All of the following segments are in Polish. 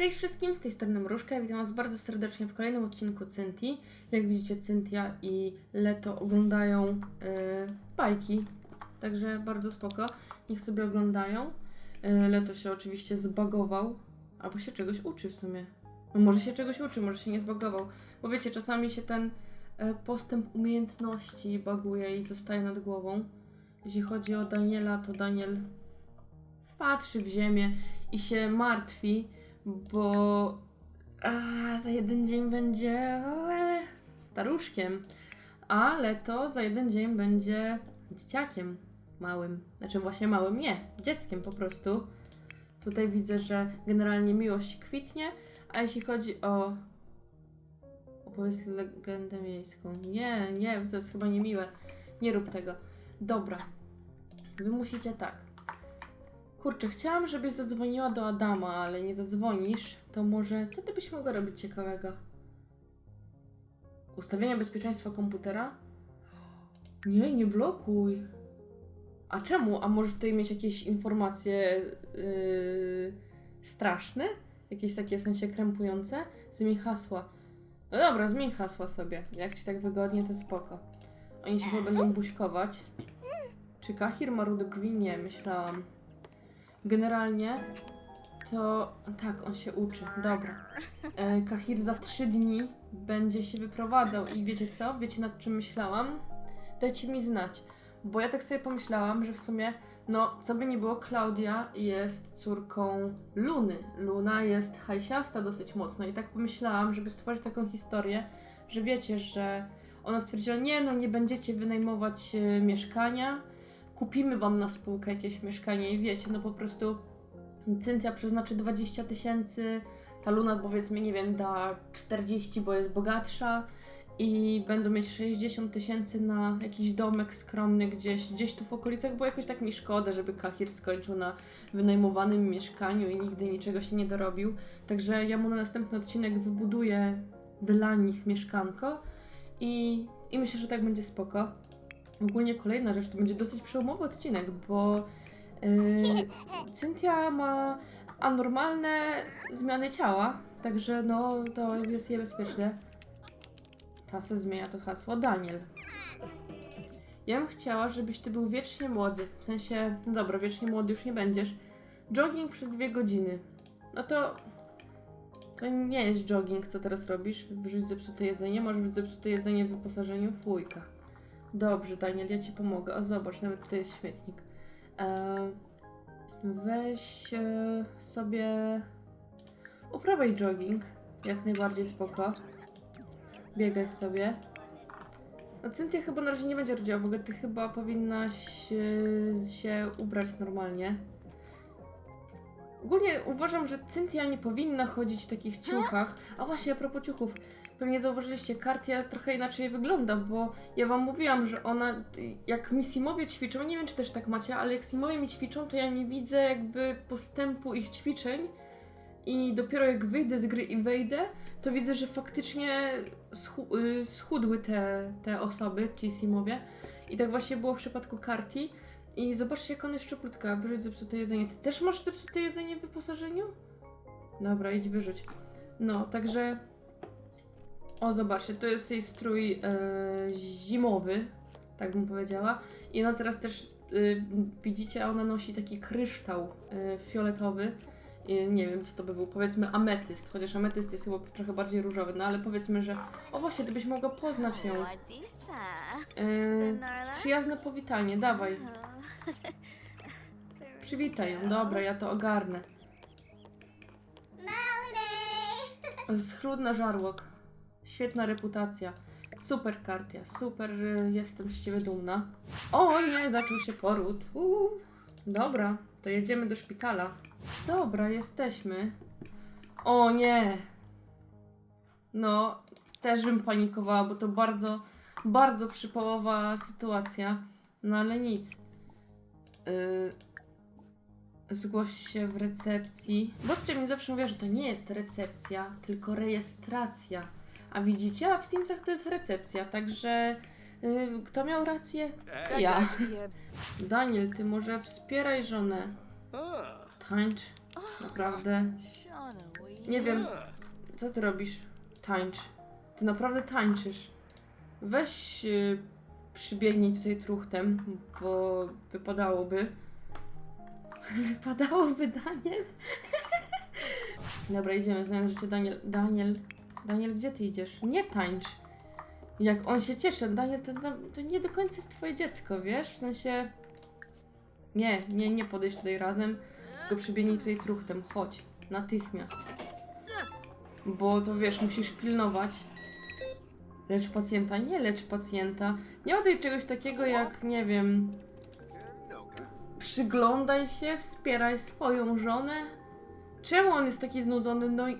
Cześć wszystkim, z tej strony Mruszka. Witam Was bardzo serdecznie w kolejnym odcinku Cynti. Jak widzicie, Cynthia i Leto oglądają yy, bajki, także bardzo spoko. Niech sobie oglądają. Yy, Leto się oczywiście zbagował, albo się czegoś uczy w sumie. No może się czegoś uczy, może się nie zbagował. Bo wiecie, czasami się ten e, postęp umiejętności baguje i zostaje nad głową. Jeśli chodzi o Daniela, to Daniel patrzy w ziemię i się martwi, bo a, za jeden dzień będzie e, staruszkiem, ale to za jeden dzień będzie dzieciakiem małym. Znaczy właśnie małym, nie, dzieckiem po prostu. Tutaj widzę, że generalnie miłość kwitnie, a jeśli chodzi o opowiedz legendę miejską. Nie, nie, to jest chyba niemiłe. Nie rób tego. Dobra. Wy musicie tak. Kurczę, chciałam, żebyś zadzwoniła do Adama, ale nie zadzwonisz. To może co ty byś mogła robić ciekawego? Ustawienia bezpieczeństwa komputera? Nie, nie blokuj. A czemu? A może tutaj mieć jakieś informacje yy, straszne? Jakieś takie w sensie krępujące? Zmień hasła. No dobra, zmień hasła sobie. Jak ci tak wygodnie, to spoko. Oni się chyba będą buźkować. Czy Kahir ma rude brwi? Nie, myślałam. Generalnie to tak, on się uczy. Dobra. E, Kahir za trzy dni będzie się wyprowadzał i wiecie co? Wiecie nad czym myślałam? Dajcie mi znać. Bo ja tak sobie pomyślałam, że w sumie, no, co by nie było, Klaudia jest córką Luny. Luna jest hajsiasta dosyć mocno i tak pomyślałam, żeby stworzyć taką historię, że wiecie, że ona stwierdziła, nie no, nie będziecie wynajmować e, mieszkania, kupimy wam na spółkę jakieś mieszkanie i wiecie, no po prostu Cynthia przeznaczy 20 tysięcy, ta Luna powiedzmy, nie wiem, da 40, bo jest bogatsza i będą mieć 60 tysięcy na jakiś domek skromny gdzieś, gdzieś tu w okolicach, bo jakoś tak mi szkoda, żeby Kahir skończył na wynajmowanym mieszkaniu i nigdy niczego się nie dorobił. Także ja mu na następny odcinek wybuduję dla nich mieszkanko i, i myślę, że tak będzie spoko. Ogólnie kolejna rzecz, to będzie dosyć przełomowy odcinek, bo yy, Cynthia ma anormalne zmiany ciała, także no to jest niebezpieczne. Ta se zmienia to hasło. Daniel. Ja bym chciała, żebyś ty był wiecznie młody. W sensie, no dobra, wiecznie młody już nie będziesz. Jogging przez dwie godziny. No to. To nie jest jogging, co teraz robisz. Wyrzuć zepsute jedzenie. Masz wyrzuć zepsute jedzenie w wyposażeniu. Fujka. Dobrze, Daniel, ja ci pomogę. O, zobacz, nawet tutaj jest śmietnik. E, weź e, sobie. Uprawiaj jogging. Jak najbardziej spoko. Biegaj sobie. No Cynthia chyba na razie nie będzie rodziła, w ogóle ty chyba powinnaś e, się ubrać normalnie. Ogólnie uważam, że Cynthia nie powinna chodzić w takich ciuchach. A właśnie, a propos ciuchów. Pewnie zauważyliście, Kartia trochę inaczej wygląda, bo ja wam mówiłam, że ona, jak mi Simowie ćwiczą, nie wiem czy też tak macie, ale jak Simowie mi ćwiczą, to ja nie widzę jakby postępu ich ćwiczeń i dopiero jak wyjdę z gry i wejdę, to widzę, że faktycznie y, schudły te, te osoby, ci Simowie. I tak właśnie było w przypadku Karti. I zobaczcie, jak ona jest szczuplutka. Wyrzuć zepsute jedzenie. Ty też masz zepsute jedzenie w wyposażeniu? Dobra, idź wyrzuć. No, także... O, zobaczcie, to jest jej strój e, zimowy, tak bym powiedziała. I ona teraz też, y, widzicie, ona nosi taki kryształ y, fioletowy. I nie wiem, co to by był, powiedzmy ametyst, chociaż ametyst jest chyba trochę bardziej różowy, no ale powiedzmy, że... O właśnie, gdybyś mogła poznać ją. Yy, przyjazne powitanie, dawaj. Przywitaj ją, dobra, ja to ogarnę. Schludna żarłok. Świetna reputacja. Super Kartia, super, jestem z ciebie dumna. O nie, zaczął się poród. Dobra, to jedziemy do szpitala. Dobra, jesteśmy. O nie. No, też bym panikowała, bo to bardzo, bardzo przypałowa sytuacja. No ale nic. Yy, zgłoś się w recepcji. Babcia mi zawsze mówiła, że to nie jest recepcja, tylko rejestracja. A widzicie, a w Simsach to jest recepcja, także yy, kto miał rację? Ja. Daniel, ty może wspieraj żonę. Tańcz. Naprawdę. Nie wiem, co ty robisz? Tańcz. Ty naprawdę tańczysz. Weź yy, przybiegnij tutaj truchtem, bo wypadałoby. wypadałoby, Daniel. Dobra, idziemy, znając życie Daniel. Daniel, Daniel, gdzie ty idziesz? Nie tańcz. Jak on się cieszy, Daniel, to, to nie do końca jest twoje dziecko, wiesz? W sensie... Nie, nie, nie podejść tutaj razem, tylko przybiegnij tutaj truchtem. Chodź, natychmiast. Bo to wiesz, musisz pilnować. Lecz pacjenta, nie lecz pacjenta. Nie ma tutaj czegoś takiego jak, nie wiem, przyglądaj się, wspieraj swoją żonę. Czemu on jest taki znudzony? No i...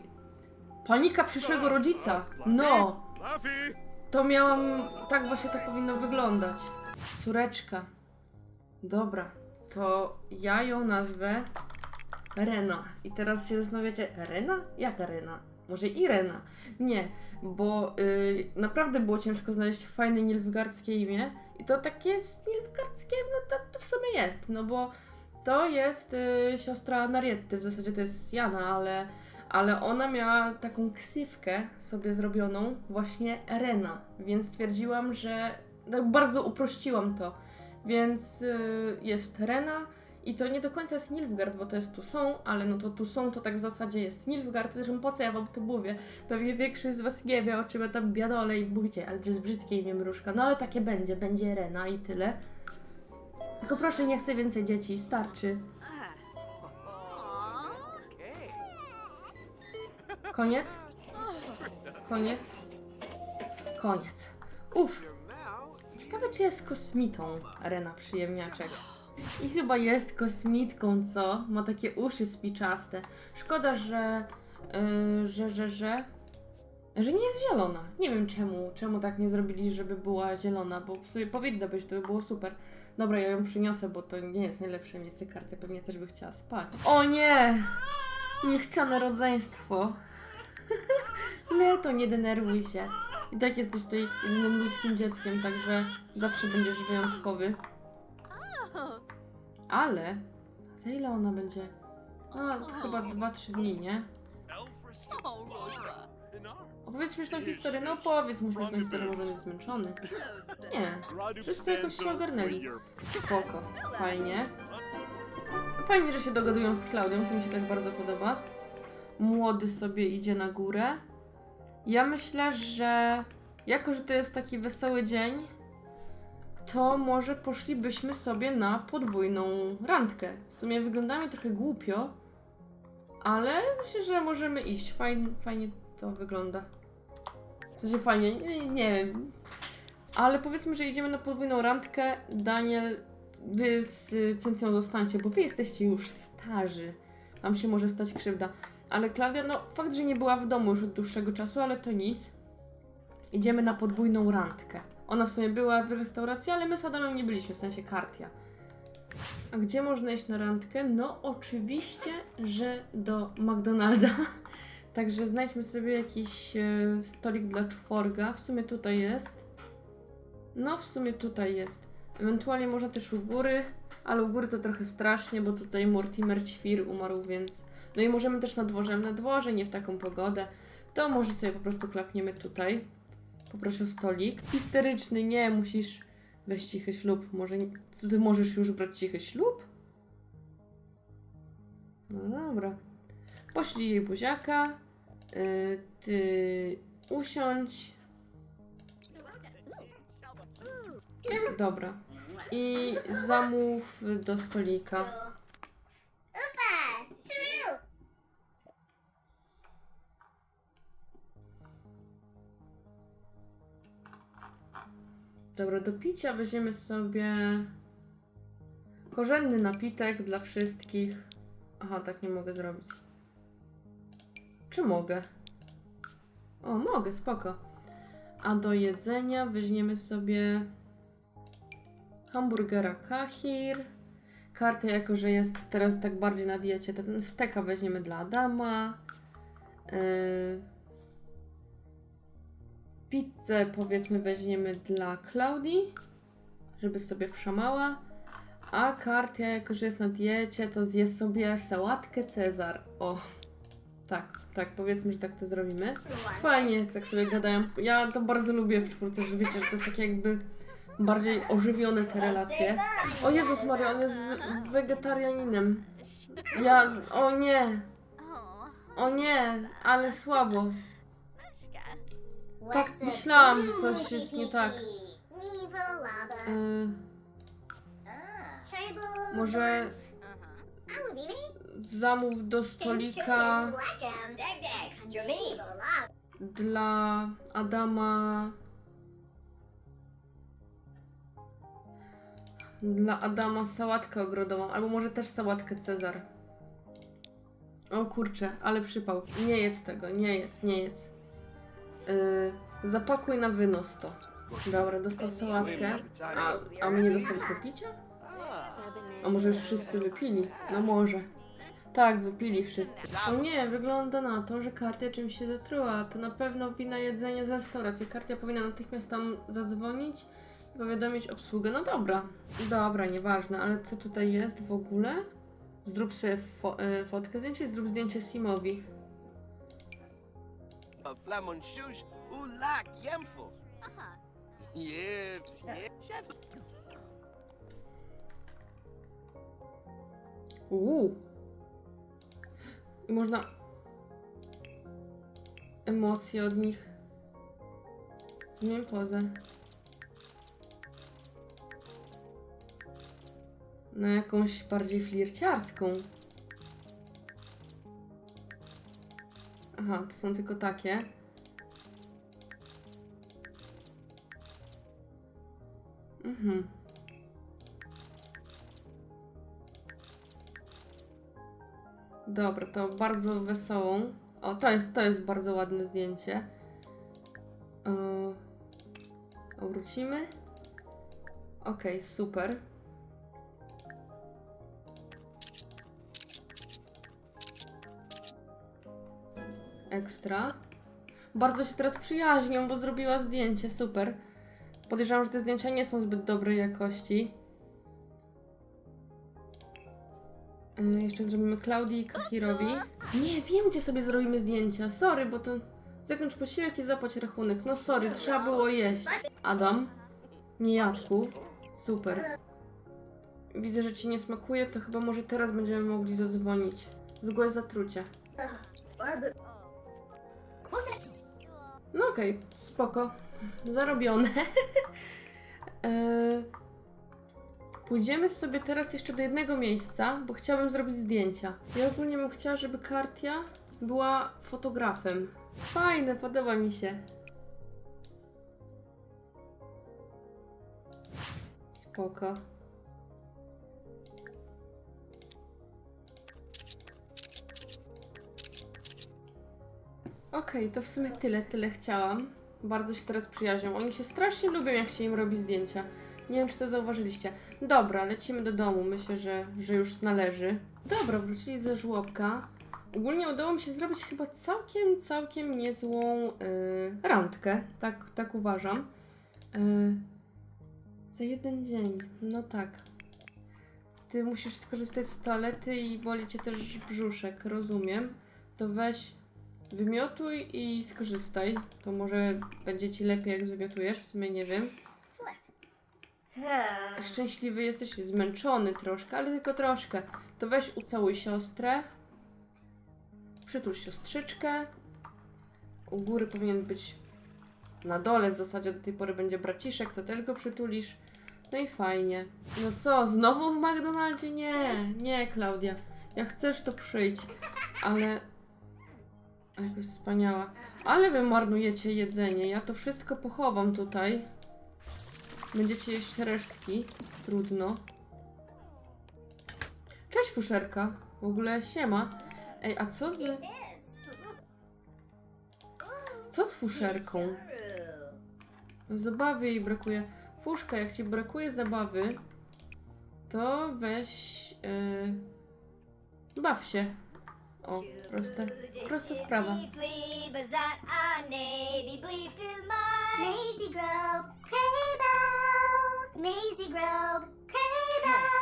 Panika przyszłego rodzica. No, to miałam... Tak właśnie to powinno wyglądać. Córeczka. Dobra, to ja ją nazwę Rena. I teraz się zastanawiacie, Rena? Jaka Rena? Może Irena? Nie, bo y, naprawdę było ciężko znaleźć fajne nilfgaardzkie imię. I to takie jest nilfgaardzkie, no to, to w sumie jest, no bo to jest y, siostra Narietty, w zasadzie to jest Jana, ale, ale ona miała taką ksywkę sobie zrobioną, właśnie Rena, więc stwierdziłam, że tak bardzo uprościłam to. Więc y, jest Rena i to nie do końca jest Nilfgaard, bo to jest tu są, ale no to tu są to tak w zasadzie jest Nilfgaard, zresztą po co ja wam to mówię? Pewnie większość z was nie wie, o czym ja tam biadolę i mówicie, ale to jest brzydkie imię. No ale takie będzie, będzie Rena i tyle. Tylko proszę, nie chcę więcej dzieci, starczy. Koniec? Koniec? Koniec. Uff. Ciekawe, czy jest kosmitą Rena Przyjemniaczek. I chyba jest kosmitką, co? Ma takie uszy spiczaste. Szkoda, że... Yy, że, że, że... Że nie jest zielona. Nie wiem czemu, czemu tak nie zrobili, żeby była zielona, bo w sumie powinna być, to by było super. Dobra, ja ją przyniosę, bo to nie jest najlepsze miejsce karty, pewnie też by chciała spać. O nie! Niechciane rodzeństwo. Leto, nie denerwuj się. I tak jesteś tutaj jedynym ludzkim dzieckiem, także zawsze będziesz wyjątkowy. Ale za ile ona będzie? A, to chyba 2-3 dni, nie? Opowiedz śmieszną historię. No opowiedz mu śmieszną historię, może jest zmęczony. Nie, wszyscy jakoś się ogarnęli. Spoko, fajnie. Fajnie, że się dogadują z Klaudią, to mi się też bardzo podoba. Młody sobie idzie na górę. Ja myślę, że jako, że to jest taki wesoły dzień, to może poszlibyśmy sobie na podwójną randkę. W sumie wyglądamy trochę głupio, ale myślę, że możemy iść. Fajnie, fajnie to wygląda. W sensie fajnie, nie, nie wiem. Ale powiedzmy, że idziemy na podwójną randkę. Daniel, wy z Cynthią zostańcie, bo wy jesteście już starzy. Wam się może stać krzywda. Ale Klaudia, no fakt, że nie była w domu już od dłuższego czasu, ale to nic. Idziemy na podwójną randkę. Ona w sumie była w restauracji, ale my z Adamem nie byliśmy, w sensie Kartia. A gdzie można iść na randkę? No oczywiście, że do McDonalda. Także znajdźmy sobie jakiś e, stolik dla czworga. W sumie tutaj jest. No w sumie tutaj jest. Ewentualnie można też u góry, ale u góry to trochę strasznie, bo tutaj Mortimer Ćwir umarł, więc... No i możemy też na dworze, na dworze, nie w taką pogodę. To może sobie po prostu klapniemy tutaj. Poproszę o stolik. Histeryczny, nie, musisz weź cichy ślub. Może ty możesz już brać cichy ślub? No dobra. Poślij jej buziaka. Yy, ty usiądź. Dobra. I zamów do stolika. Dobra, do picia weźmiemy sobie korzenny napitek dla wszystkich. Aha, tak nie mogę zrobić. Czy mogę? O, mogę, spoko. A do jedzenia weźmiemy sobie hamburgera kahir. Kartę, jako że jest teraz tak bardziej na diecie, to ten steka weźmiemy dla Adama. Yy, Pizzę powiedzmy weźmiemy dla Klaudii, żeby sobie wszamała. A Kartia, jako że jest na diecie, to zje sobie sałatkę Cezar. O, Tak, tak, powiedzmy, że tak to zrobimy. Fajnie, tak sobie gadają. Ja to bardzo lubię w czwórce, że wiecie, że to jest takie jakby bardziej ożywione te relacje. O Jezus Maria, on jest wegetarianinem. Ja, o nie, o nie, ale słabo. Tak, myślałam, że coś jest nie tak. Y, może zamów do stolika dla Adama. Dla Adama sałatkę ogrodową, albo może też sałatkę Cezar. O kurczę, ale przypał. Nie jedz tego, nie jedz, nie jedz. Yy, zapakuj na wynos to. Dobra, dostał sałatkę. A, a my nie dostaliśmy picia? A może już wszyscy wypili? No może. Tak, wypili wszyscy. O nie, wygląda na to, że Kartia czymś się zatruła. To na pewno wina jedzenia z restauracji. Kartia powinna natychmiast tam zadzwonić i powiadomić obsługę. No dobra. Dobra, nieważne, ale co tutaj jest w ogóle? Zrób sobie fo e, fotkę zdjęcia i zrób zdjęcie Simowi. A flamon shush, ulak yemful. Yips, yeah. Chef. Uuu. I można emocje od nich. Zmień pozę. Na jakąś bardziej flirciarską. Aha, to są tylko takie. Mhm. Dobra, to bardzo wesołą. O, to jest, to jest bardzo ładne zdjęcie. Yy, obrócimy. Okej, super. Ekstra. Bardzo się teraz przyjaźnią, bo zrobiła zdjęcie, super. Podejrzewam, że te zdjęcia nie są zbyt dobrej jakości. Y, Jeszcze zrobimy Klaudii i Kahirowi. Nie, wiem gdzie sobie zrobimy zdjęcia. Sorry, bo to zakończ posiłek i zapłać rachunek. No sorry, trzeba było jeść. Adam, nie jadku. Super. Widzę, że ci nie smakuje, to chyba może teraz będziemy mogli zadzwonić. Zgłoś zatrucie. No okej, spoko. Zarobione. Eee, Pójdziemy sobie teraz jeszcze do jednego miejsca, bo chciałabym zrobić zdjęcia. Ja ogólnie bym chciała, żeby Kartia była fotografem. Fajne, podoba mi się. Spoko. Okej, to w sumie tyle, tyle chciałam. Bardzo się teraz przyjaźnią. Oni się strasznie lubią, jak się im robi zdjęcia. Nie wiem, czy to zauważyliście. Dobra, lecimy do domu. Myślę, że, że już należy. Dobra, wrócili ze żłobka. Ogólnie udało mi się zrobić chyba całkiem, całkiem niezłą yy, randkę. Tak, tak uważam. Yy, za jeden dzień. No tak. Ty musisz skorzystać z toalety i boli cię też brzuszek, rozumiem. To weź, wymiotuj i skorzystaj. To może będzie ci lepiej, jak zwymiotujesz, w sumie nie wiem. Szczęśliwy jesteś, zmęczony troszkę, ale tylko troszkę. To weź ucałuj siostrę. Przytul siostrzyczkę. U góry powinien być na dole, w zasadzie do tej pory będzie braciszek, to też go przytulisz. No i fajnie. No co, znowu w McDonaldzie? Nie, nie, Klaudia. Jak chcesz, to przyjdź. Ale... Jakoś wspaniała. Ale wy marnujecie jedzenie. Ja to wszystko pochowam tutaj. Będziecie jeść resztki. Trudno. Cześć, fuszerka. W ogóle siema. Ej, a co z... Co z fuszerką? Zabawy jej brakuje. Fuszka, jak ci brakuje zabawy, to weź... Yy, baw się. O, proste, prosta sprawa. Maisie Grove, Crable! Maisie Grove, Crable!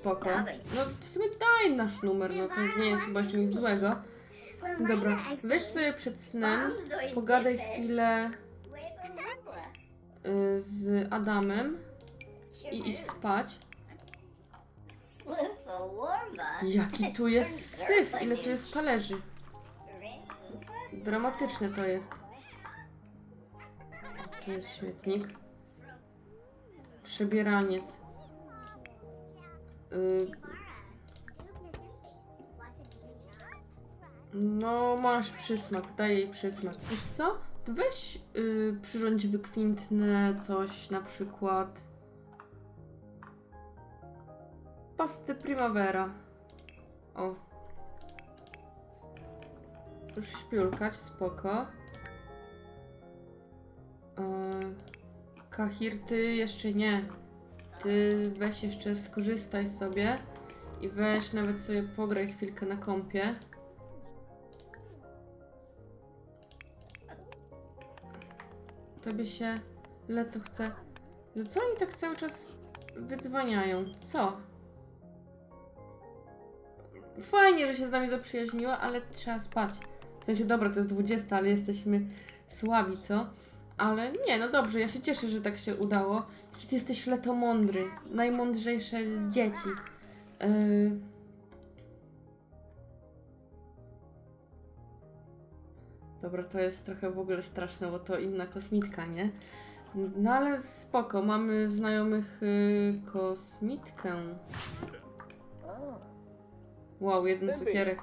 spoko. No w sumie daj nasz numer, no to nie jest chyba nic złego. Dobra, weź sobie przed snem, pogadaj chwilę y, z Adamem i idź spać. Jaki tu jest syf, ile tu jest talerzy. Dramatyczne to jest. Tu jest śmietnik. Przebieraniec. Y, no, masz przysmak, daj jej przysmak. Wiesz co? Weź y, przyrządź wykwintne coś, na przykład pasty primavera. O. Już śpiulkać, spoko. Yy, Kahir, ty jeszcze nie. Ty weź jeszcze skorzystaj sobie i weź nawet sobie pograj chwilkę na kompie. Tobie się leto chce. Za co oni tak cały czas wydzwaniają? Co? Fajnie, że się z nami zaprzyjaźniła, ale trzeba spać. W sensie, dobra, to jest 20, ale jesteśmy słabi, co? Ale nie, no dobrze, ja się cieszę, że tak się udało. Jaki ty jesteś letomądry. Najmądrzejsze z dzieci. Yy... Dobra, to jest trochę w ogóle straszne, bo to inna kosmitka, nie? No ale spoko, mamy znajomych y, kosmitkę. Wow, jeden cukierek.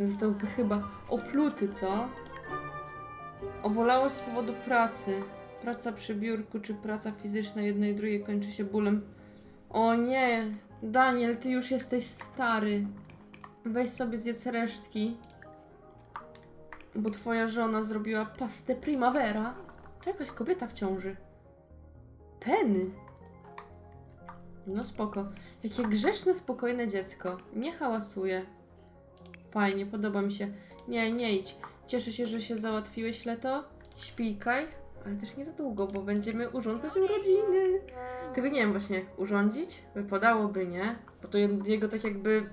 Zostałby chyba opluty, co? Obolało z powodu pracy. Praca przy biurku czy praca fizyczna jednej i drugiej kończy się bólem. O nie, Daniel, ty już jesteś stary. Weź sobie zjedz resztki. Bo twoja żona zrobiła pastę primavera. To jakaś kobieta w ciąży. Penny. No spoko. Jakie grzeczne, spokojne dziecko. Nie hałasuje. Fajnie, podoba mi się. Nie, nie idź. Cieszę się, że się załatwiłeś, Leto. Śpikaj, ale też nie za długo, bo będziemy urządzać urodziny. Tylko nie wiem właśnie, urządzić? Wypadałoby, nie? Bo to jego tak jakby...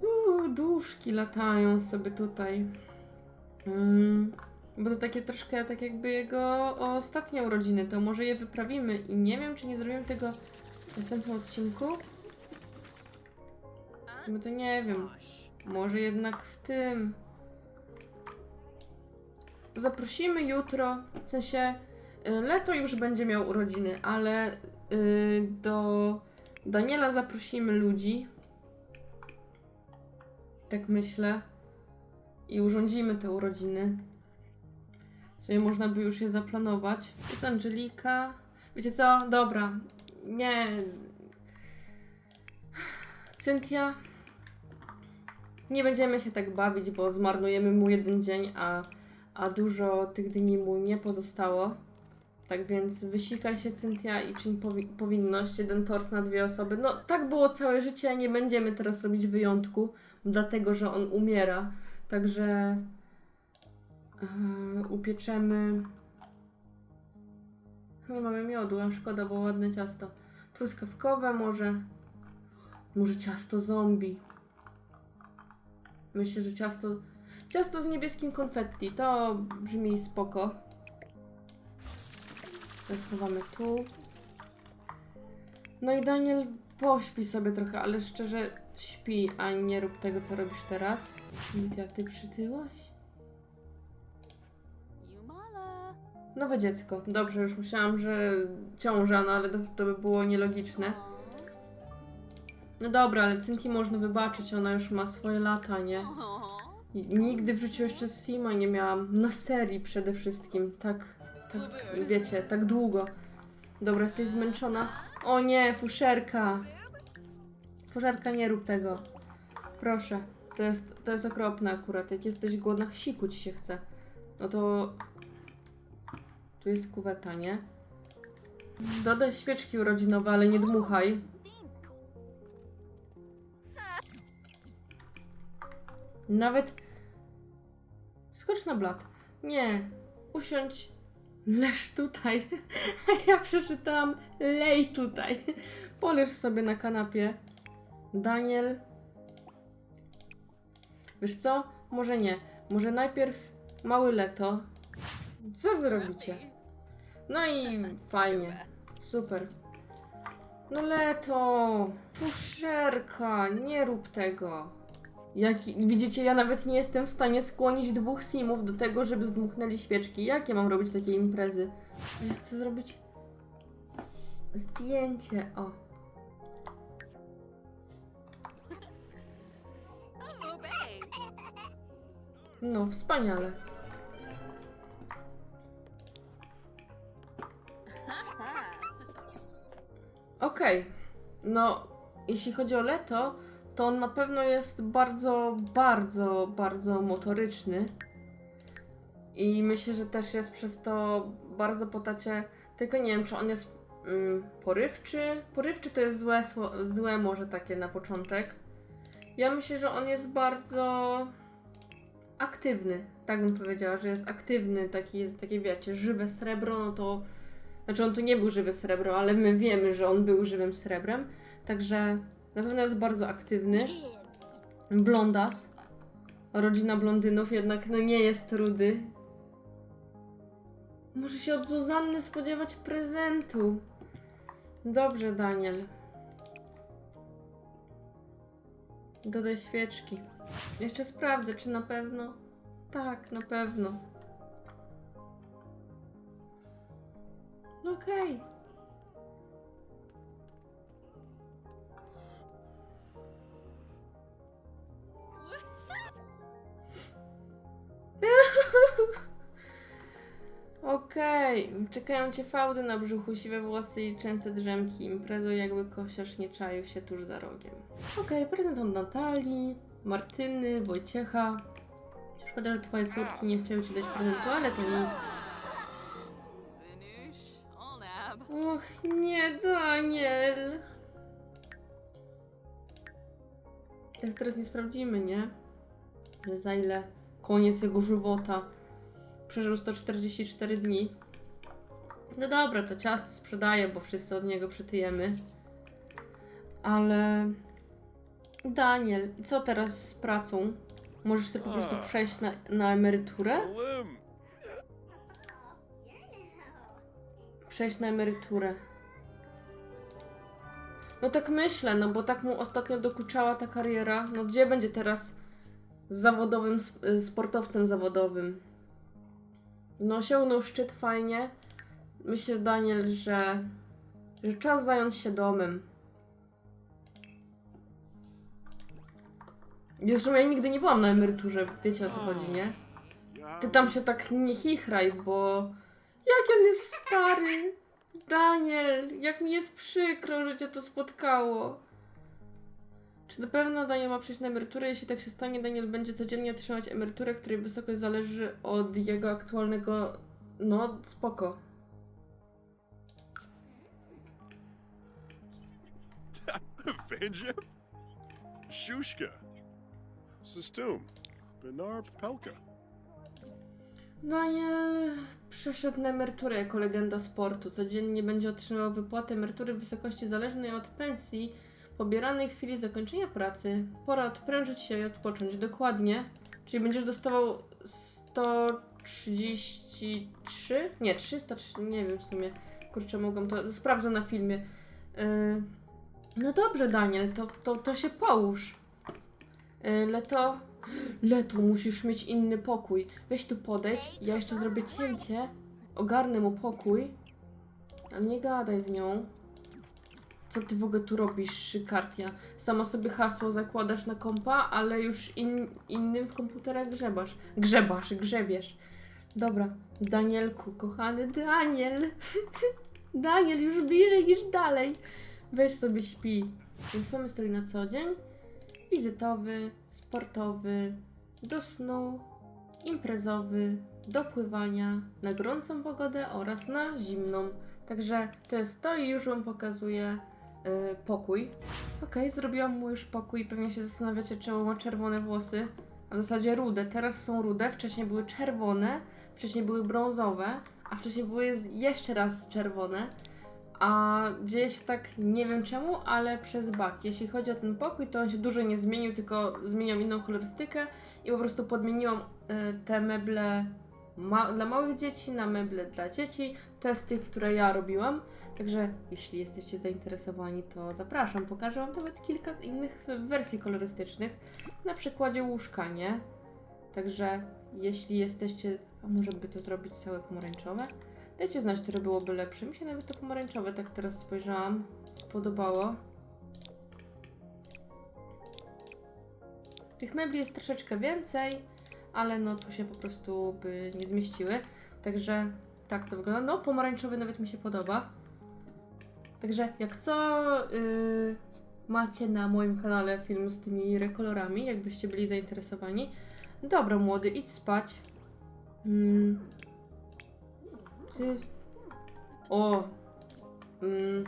Uuu, duszki latają sobie tutaj. Mm, bo to takie troszkę tak jakby jego ostatnie urodziny, to może je wyprawimy i nie wiem, czy nie zrobimy tego w następnym odcinku. Sumie to nie wiem. Może jednak w tym. Zaprosimy jutro, w sensie y, Leto już będzie miał urodziny, ale y, do Daniela zaprosimy ludzi. Tak myślę. I urządzimy te urodziny. Sumie można by już je zaplanować. Jest Angelika. Wiecie co? Dobra. Nie. Cynthia. Nie będziemy się tak bawić, bo zmarnujemy mu jeden dzień, a, a dużo tych dni mu nie pozostało. Tak więc wysikaj się, Cynthia, i czyń powi- powinność. Jeden tort na dwie osoby. No, tak było całe życie. Nie będziemy teraz robić wyjątku, dlatego że on umiera. Także yy, upieczemy. Nie mamy miodu, a szkoda, bo ładne ciasto. Truskawkowe może. Może ciasto zombie. Myślę, że ciasto. Ciasto z niebieskim konfetti. To brzmi spoko. To schowamy tu. No i Daniel pośpi sobie trochę, ale szczerze śpi, a nie rób tego, co robisz teraz. Cynthia, ty przytyłaś? Nowe dziecko. Dobrze, już myślałam, że ciąża, no ale to, to by było nielogiczne. No dobra, ale Cynthia można wybaczyć, ona już ma swoje lata, nie? I Nigdy w życiu jeszcze Sima nie miałam. Na serii przede wszystkim. Tak, tak, wiecie, tak długo. Dobra, jesteś zmęczona? O nie, fuszerka! Fuszerka, nie rób tego. Proszę. To jest, to jest okropne akurat. Jak jesteś głodna, siku ci się chce. No to... Tu jest kuweta, nie? Dodaj świeczki urodzinowe, ale nie dmuchaj. Nawet skocz na blat. Nie, usiądź Leż tutaj. A ja przeczytałam lej tutaj. Poleż sobie na kanapie. Daniel. Wiesz co? Może nie. Może najpierw mały Leto. Co wy robicie? No i fajnie. Super. No Leto! Fuszerka! Nie rób tego. Jak, widzicie, ja nawet nie jestem w stanie skłonić dwóch simów do tego, żeby zdmuchnęli świeczki. Jak ja mam robić takie imprezy? Ja chcę zrobić zdjęcie. O. No, wspaniale. Okej. No, jeśli chodzi o Leto, to on na pewno jest bardzo, bardzo, bardzo motoryczny. I myślę, że też jest przez to bardzo po tacie. Tylko nie wiem, czy on jest mm, porywczy. Porywczy to jest złe, złe może takie na początek. Ja myślę, że on jest bardzo aktywny. Tak bym powiedziała, że jest aktywny, taki jest, takie wiecie, żywe srebro, no to. Znaczy on tu nie był żywe srebro, ale my wiemy, że on był żywym srebrem. Także na pewno jest bardzo aktywny. Blondas. Rodzina blondynów jednak no nie jest rudy. Może się od Zuzanny spodziewać prezentu. Dobrze, Daniel. Dodaj świeczki. Jeszcze sprawdzę, czy na pewno. Tak, na pewno. Okej. Okej, czekają cię fałdy na brzuchu, siwe włosy i częste drzemki. Imprezą jakby kosiarz nie czaił się tuż za rogiem. Okej, prezent od Natalii, Martyny, Wojciecha. Szkoda, że twoje córki nie chciały ci dać prezentu, ale to nic. Och, nie, Daniel. Tak teraz nie sprawdzimy, nie? Że za ile koniec jego żywota przeżył 144 dni. No dobra, to ciasto sprzedaję, bo wszyscy od niego przytyjemy. Ale... Daniel, i co teraz z pracą? Możesz sobie po prostu przejść na, na emeryturę? Przejść na emeryturę. No tak myślę, no bo tak mu ostatnio dokuczała ta kariera. No gdzie będzie teraz zawodowym, sp- y, sportowcem zawodowym? No osiągnął szczyt fajnie. Myślę, Daniel, że, że czas zająć się domem. Zresztą ja nigdy nie byłam na emeryturze, wiecie o co chodzi, nie? Ty tam się tak nie chichraj, bo jak on jest stary. Daniel, jak mi jest przykro, że cię to spotkało. Czy na pewno Daniel ma przejść na emeryturę? Jeśli tak się stanie, Daniel będzie codziennie otrzymać emeryturę, której wysokość zależy od jego aktualnego... No, spoko. Vanja? Shushka. Sistum. Benar Pelka. Daniel przeszedł na emeryturę jako legenda sportu. Codziennie będzie otrzymywał wypłatę emerytury w wysokości zależnej od pensji pobieranej w chwili zakończenia pracy. Pora odprężyć się i odpocząć. Dokładnie. Czyli będziesz dostawał 133? Nie, 303, nie wiem w sumie. Kurczę, mogą to... Sprawdzę na filmie. Yy, no dobrze, Daniel, to, to, to się połóż. Yy, Leto... Leto, musisz mieć inny pokój. Weź tu podejdź, ja jeszcze zrobię cięcie, ogarnę mu pokój. A nie gadaj z nią. Co ty w ogóle tu robisz, Szykartia? Sama sobie hasło zakładasz na kompa, ale już in, innym w komputerach grzebasz. Grzebasz, grzebiesz. Dobra, Danielku, kochany Daniel. Daniel, już bliżej niż dalej. Weź sobie śpi. Więc mamy strój na co dzień wizytowy, sportowy, do snu, imprezowy, do pływania, na gorącą pogodę oraz na zimną. Także to jest to i już Wam pokazuję yy, pokój. Okej, zrobiłam mu już pokój. Pewnie się zastanawiacie, czemu ma czerwone włosy. A w zasadzie rude. Teraz są rude, wcześniej były czerwone, wcześniej były brązowe, a wcześniej były jeszcze raz czerwone. A dzieje się tak, nie wiem czemu, ale przez bug. Jeśli chodzi o ten pokój, to on się dużo nie zmienił, tylko zmieniał inną kolorystykę i po prostu podmieniłam y, te meble ma- dla małych dzieci na meble dla dzieci. Te z tych, które ja robiłam. Także jeśli jesteście zainteresowani, to zapraszam. Pokażę Wam nawet kilka innych wersji kolorystycznych. Na przykładzie łóżka, nie? Także jeśli jesteście... A może by to zrobić całe pomarańczowe? Dajcie znać, które byłoby lepsze. Mi się nawet to pomarańczowe, tak teraz spojrzałam, spodobało. Tych mebli jest troszeczkę więcej, ale no tu się po prostu by nie zmieściły. Także tak to wygląda. No, pomarańczowy nawet mi się podoba. Także jak co, yy, macie na moim kanale film z tymi rekolorami, jakbyście byli zainteresowani. Dobra, młody, idź spać. Mm. O! Mm.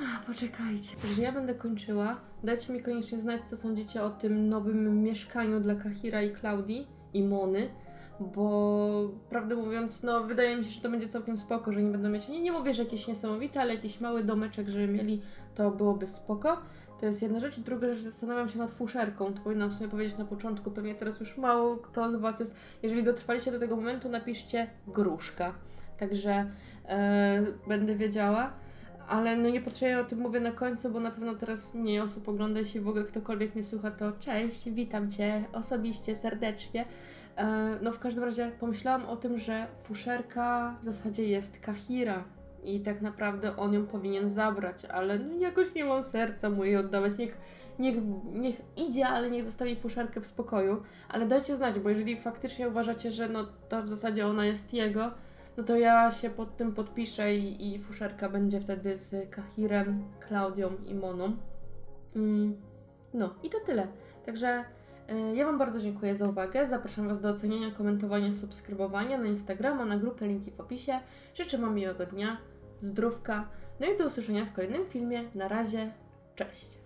Ach, Poczekajcie. Także ja będę kończyła. Dajcie mi koniecznie znać, co sądzicie o tym nowym mieszkaniu dla Kahira i Klaudii i Mony. Bo prawdę mówiąc, no wydaje mi się, że to będzie całkiem spoko, że nie będą mieć. Nie, nie mówię, że jakieś niesamowite, ale jakiś mały domeczek, żeby mieli, to byłoby spoko. To jest jedna rzecz. Druga rzecz, zastanawiam się nad fuszerką. To powinnam sobie powiedzieć na początku. Pewnie teraz już mało kto z Was jest. Jeżeli dotrwaliście do tego momentu, napiszcie gruszka. Także e, będę wiedziała. Ale no niepotrzebnie o tym mówię na końcu, bo na pewno teraz mniej osób ogląda. Jeśli w ogóle ktokolwiek mnie słucha, to cześć, witam Cię osobiście, serdecznie. E, no w każdym razie pomyślałam o tym, że fuszerka w zasadzie jest Kahira i tak naprawdę on ją powinien zabrać, ale no jakoś nie mam serca mu jej oddawać. Niech, niech, niech idzie, ale niech zostawi fuszerkę w spokoju. Ale dajcie znać, bo jeżeli faktycznie uważacie, że no to w zasadzie ona jest jego, no to ja się pod tym podpiszę i, i fuszerka będzie wtedy z Kahirem, Klaudią i Moną. Mm, no i to tyle. Także y, ja Wam bardzo dziękuję za uwagę. Zapraszam Was do oceniania, komentowania, subskrybowania na Instagrama, na grupę, linki w opisie. Życzę Wam miłego dnia, zdrówka, no i do usłyszenia w kolejnym filmie. Na razie, cześć!